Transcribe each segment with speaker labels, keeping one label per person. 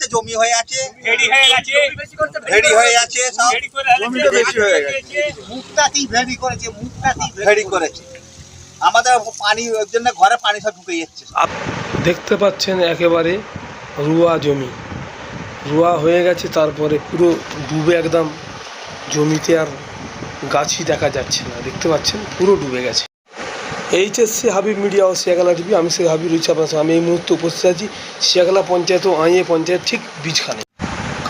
Speaker 1: আছে জমি হয়ে আছে।
Speaker 2: রেডি হয়ে গেছে।
Speaker 1: ভেড়ি হয়ে আছে সব জমিটা বেশি হয়ে গেছে।
Speaker 3: মুখটাতেই ভেড়ি করেছে? মুখটাতেই
Speaker 1: ভেড়ি করেছে। আমাদের পানি ওর জন্য ঘরে পানি সব ঢুকে যাচ্ছে।
Speaker 4: আপ- দেখতে পাচ্ছেন একেবারে রুয়া জমি। রুয়া হয়ে গেছে তারপরে পুরো ডুবে একদম জমিতে আর গাছই দেখা যাচ্ছে না। দেখতে পাচ্ছেন? পুরো ডুবে গেছে। এইচএসসি হাবিব মিডিয়া ও শিয়াগালা টিভি আমি শেখ হাবিব রয়েছি আপনার আমি এই মুহূর্তে উপস্থিত আছি শিয়াগালা পঞ্চায়েত ও আইএ পঞ্চায়েত, ঠিক বীজখানে।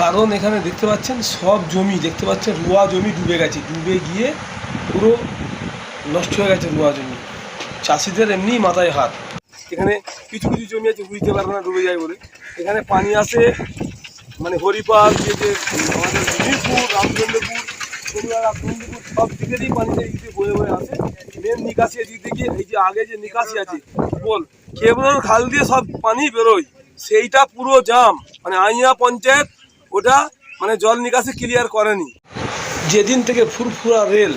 Speaker 4: কারণ এখানে দেখতে পাচ্ছেন, সব জমি, দেখতে পাচ্ছেন, রুয়া জমি ডুবে গেছে। ডুবে গিয়ে পুরো নষ্ট হয়ে গেছে রুয়া জমি। চাষিদের এমনি মাথায় হাত। এখানে কিছু কিছু জমি আছে বুঝতে পারবে না, ডুবে যায় বলে। এখানে পানি আসে মানে হরিপাল যে আমাদের মিরপুর, রামচন্দ্রপুর সব দিকেরই পানিতে এই দিকে আসে। মেন নিকাশি এদিক থেকে এই যে আগে যে নিকাশি আছে, বল, কেবল খাল দিয়ে সব পানি বেরোয়। সেইটা পুরো জাম। মানে আইয়া পঞ্চায়েত ওটা মানে জল নিকাশি ক্লিয়ার করেনি। যেদিন থেকে ফুরফুরা রেল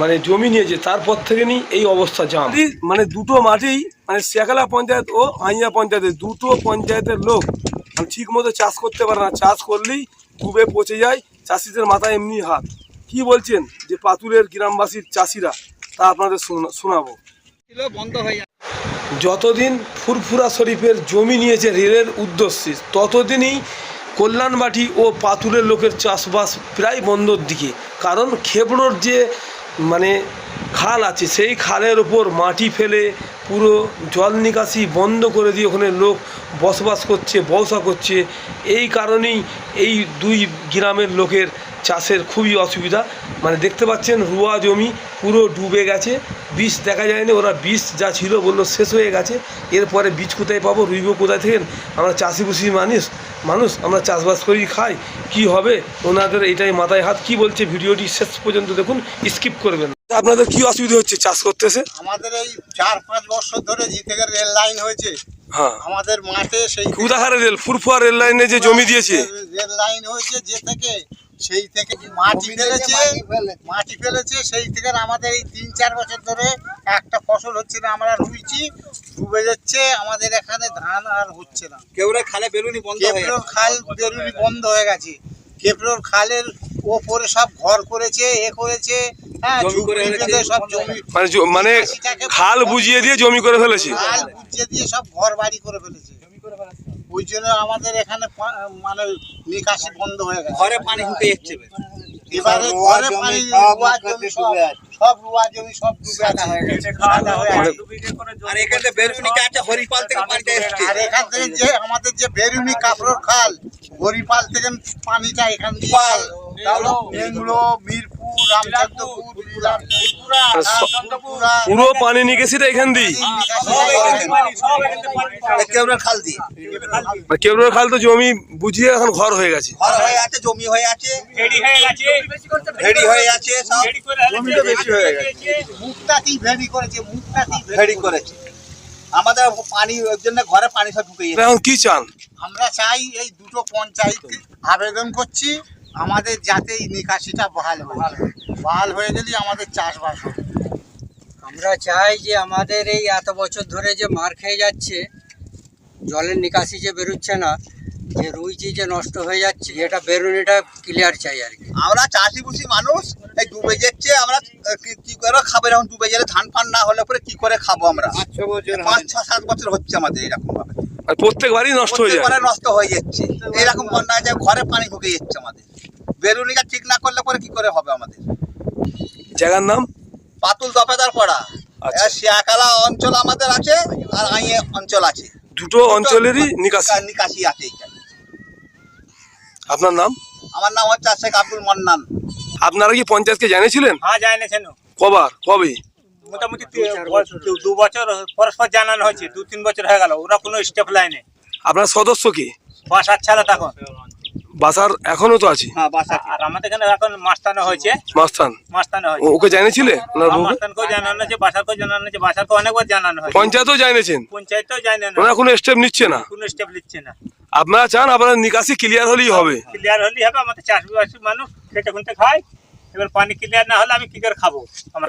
Speaker 4: মানে জমি নিয়েছে, তারপর থেকে নিয়ে এই অবস্থা জাম। মানে দুটো মাঠেই মানে শেখালা পঞ্চায়েত ও আইয়া পঞ্চায়েতের দুটো পঞ্চায়েতের লোক মানে ঠিক মতো চাষ করতে পারে না। চাষ করলেই ডুবে পচে যায় চাষিদের মাথায় এমনি হাত। কি বলছেন যে পাতুলের গ্রামবাসীর চাষিরা? তা আপনাদের শোনা- শোনাবো।
Speaker 1: বন্ধ হয়ে
Speaker 4: যতদিন ফুরফুরা শরীফের জমি নিয়েছে রেলের উদ্দেশ্যে, ততদিনই কল্যাণবাটি ও পাতুলের লোকের চাষবাস প্রায় বন্ধর দিকে। কারণ খেবড়োর যে মানে খাল আছে, সেই খালের ওপর মাটি ফেলে পুরো জল নিকাশি বন্ধ করে দিয়ে ওখানে লোক বসবাস করছে বসা করছে। এই কারণেই এই দুই গ্রামের লোকের চাষের খুবই অসুবিধা। মানে দেখতে পাচ্ছেন, রুয়া জমি পুরো ডুবে গেছে। বীজ দেখা যায়নি, ওরা বীজ যা ছিল বলল শেষ হয়ে গেছে। এরপরে বীজ কোথায় পাবো, রুইব কোথায় থেকে? আমরা চাষিবুষি মানুষ মানুষ, আমরা চাষবাস করি, খাই। কি হবে? ওনাদের এটাই মাথায় হাত। কি বলছে ভিডিওটি শেষ পর্যন্ত দেখুন, স্কিপ করবেন আপনাদের কি অসুবিধা হচ্ছে চাষ করতেছে?
Speaker 3: আমাদের এই চার পাঁচ বছর ধরে যে থেকে রেল লাইন হয়েছে।
Speaker 4: হ্যাঁ।
Speaker 3: আমাদের মাঠে সেই
Speaker 4: কুদাহারে রেল ফুরফুয়া রেল লাইনে যে জমি দিয়েছে।
Speaker 3: রেল লাইন হয়েছে যে থেকে সেই থেকে মাটি ফেলেছে? মাটি ফেলেছে। সেই থেকে আমাদের এই তিন চার বছর ধরে একটা ফসল হচ্ছে না আমরা রুইছি ডুবে যাচ্ছে আমাদের এখানে ধান আর হচ্ছে না।
Speaker 1: কেউরে খালে বেরুনি বন্ধ হয়ে গেছে।
Speaker 3: খাল বেরুনি বন্ধ হয়ে গেছে। কেপরোর খালের ওপরে সব ঘর করেছে এ করেছে হ্যাঁ
Speaker 1: জমি
Speaker 4: মানে মানে খাল বুঝিয়ে দিয়ে জমি করে ফেলেছে।
Speaker 3: খাল বুঝিয়ে দিয়ে সব ঘর বাড়ি করে ফেলেছে। ওই জন্য আমাদের এখানে মানে নিকাশি বন্ধ হয়ে গেছে।
Speaker 1: ঘরে পানি ঢুকে যাচ্ছে
Speaker 3: এবারে। ঘরে পানি রুয়া জমি সব সব রুয়া জমি সব ডুবে হয়ে আছে।
Speaker 1: আর এখানে বেরুনি আছে হরিপাল থেকে পানিটা এসছে।
Speaker 3: আর এখান থেকে যে আমাদের যে বেরুনি কাপড়ের খাল হরিপাল থেকে পানিটা এখান দিয়ে
Speaker 4: পুরো পানি নিকেশিটা এখান দিয়ে।
Speaker 1: কেউরে খাল দিয়ে।
Speaker 4: কেবলের খাল তো জমি বুঝিয়ে এখন ঘর হয়ে গেছে।
Speaker 1: ঘর হয়ে আছে জমি হয়ে আছে।
Speaker 2: রেডি হয়ে গেছে।
Speaker 1: ভেড়ি হয়ে আছে সব। জমিটা বেশি হয়ে গেছে।
Speaker 3: মুখটাতেই ভেড়ি করেছে মুখটাতেই
Speaker 1: ভেড়ি করেছে। আমাদের পানি ওর জন্য ঘরে পানি সব ঢুকে
Speaker 4: এখন কি চান?
Speaker 3: আমরা চাই এই দুটো পঞ্চায়েত আবেদন করছি। আমাদের যাতে এই নিকাশিটা বহাল হয়ে। বহাল হয়ে গেলে আমাদের চাষবাস হবে
Speaker 5: আমরা চাই যে আমাদের এই এত বছর ধরে যে মার খেয়ে যাচ্ছে জলের নিকাশি যে বেরোচ্ছে না যে রুইচি যে নষ্ট হয়ে যাচ্ছে এটা বেরোনিটা ক্লিয়ার চাই আর কি।
Speaker 1: আমরা চাষি বুষি মানুষ এই ডুবে যাচ্ছে আমরা কি- কি করে খাব? যখন ডুবে গেলে ধান ফান না হলে পরে কি করে খাব আমরা? পাঁচ ছ সাত বছর হচ্ছে আমাদের এরকম ভাবে
Speaker 4: প্রত্যেকবারই নষ্ট হয়ে যায়।
Speaker 1: নষ্ট হয়ে যাচ্ছে। এরকম বন্যা যায় ঘরে পানি ঢুকে যাচ্ছে আমাদের। বেরুনিকা ঠিক না করলে পরে কি করে হবে আমাদের?
Speaker 4: জায়গার নাম?
Speaker 1: পাতুল দফেদার পড়া।
Speaker 4: আচ্ছা।
Speaker 1: শিয়াকালা অঞ্চল আমাদের আছে আর আইয়ে অঞ্চল আছে।
Speaker 4: দুটো অঞ্চলেরই নিকাশি।
Speaker 1: নিকাশি আছে
Speaker 4: আপনার নাম?
Speaker 1: আমার নাম হচ্ছে শেখ আব্দুল মান্নান।
Speaker 4: আপনারা কি পঞ্চায়েতকে জানিয়েছিলেন?
Speaker 2: হ্যাঁ জানিয়েছেন
Speaker 4: কবার? কবে?
Speaker 2: মোটামুটি দু বছর পরস্পর জানানো হয়েছে দু তিন বছর হয়ে গেল ওরা কোনো স্টেপ লাইনে
Speaker 4: আপনার সদস্য কি?
Speaker 2: বাসার ছাড়া তখন।
Speaker 4: বাসার এখনও তো আছে।
Speaker 1: হ্যাঁ বাসা
Speaker 2: আর আমাদের এখানে এখন মাস্তানো হয়েছে।
Speaker 4: মাস্তান?
Speaker 2: মাস্তানো হয়েছে।
Speaker 4: ওকে জানিয়েছিলে? ওনার বউকে
Speaker 2: মাস্তানকেও জানানো হয়েছে বাসারকেও জানানো হয়েছে। অনেকবার জানানো হয়েছে।
Speaker 4: পঞ্চায়েতও জানিয়েছেন?
Speaker 2: পঞ্চায়েতও জানানো
Speaker 4: ওনারা কোনো স্টেপ নিচ্ছে না?
Speaker 2: কোনো স্টেপ নিচ্ছে না।
Speaker 4: আপনারা চান আপনার নিকাশি ক্লিয়ার হলেই হবে।
Speaker 2: ক্লিয়ার হলেই হবে আমাদের চাষবাসী মানুষ খেটে খুঁটে খায়। এবার পানি ক্লিয়ার না হলে আমি কি করে খাব? আমরা